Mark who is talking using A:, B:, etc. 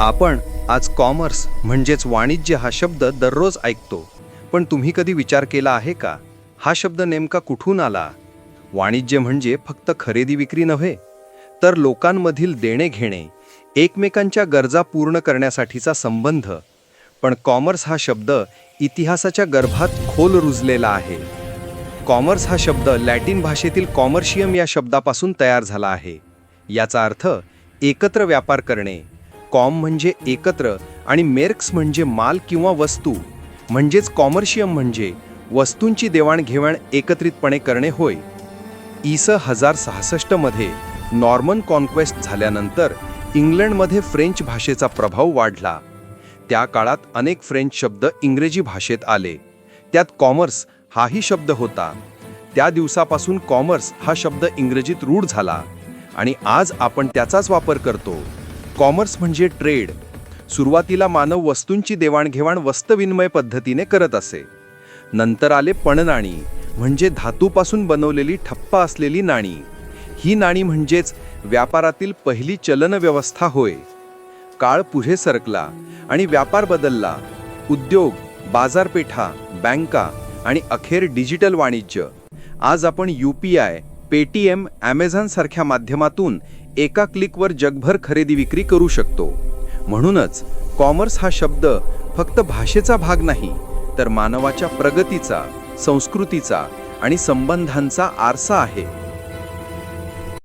A: आपण आज कॉमर्स म्हणजेच वाणिज्य हा शब्द दररोज ऐकतो. पण तुम्ही कधी विचार केला आहे का? हा शब्द नेमका कुठून आला? वाणिज्य म्हणजे फक्त खरेदी विक्री नव्हे तर लोकांमधील देणे घेणे एकमेकांच्या गरजा पूर्ण करण्यासाठीचा संबंध. पण कॉमर्स हा शब्द इतिहासाच्या गर्भात खोल रुजलेला आहे. कॉमर्स हा शब्द लॅटिन भाषेतील कॉमर्शियम या शब्दापासून तयार झाला आहे. याचा अर्थ एकत्र व्यापार करणे. कॉम म्हणजे एकत्र आणि मेर्क्स म्हणजे माल किंवा वस्तू म्हणजेच कॉमर्शियम म्हणजे वस्तूंची देवाणघेवाण एकत्रितपणे करणे होय. इस हजार सहासष्टमध्ये नॉर्मन कॉन्क्वेस्ट झाल्यानंतर इंग्लंडमध्ये फ्रेंच भाषेचा प्रभाव वाढला. त्या काळात अनेक फ्रेंच शब्द इंग्रजी भाषेत आले. त्यात कॉमर्स हाही शब्द होता. त्या दिवसापासून कॉमर्स हा शब्द इंग्रजीत रूढ झाला आणि आज आपण त्याचाच वापर करतो. कॉमर्स म्हणजे ट्रेड. सुरुवातीला मानव वस्तूंची देवाणघेवाण वस्तविनिमय पद्धतीने करत असे. नंतर आले पणनाणी म्हणजे धातूपासून बनवलेली ठप्पा असलेली नाणी. ही नाणी म्हणजेच व्यापारातील पहिली चलन व्यवस्था होय. काळ पुढे सरकला आणि व्यापार बदलला. उद्योग बाजारपेठा बँका आणि अखेर डिजिटल वाणिज्य. आज आपण U P I Paytm Amazon सारख्या माध्यमातून एका क्लिकवर जगभर खरेदी विक्री करू शकतो. म्हणूनच कॉमर्स हा शब्द फक्त भाषेचा भाग नाही तर मानवाच्या प्रगतीचा संस्कृतीचा आणि संबंधांचा आरसा आहे.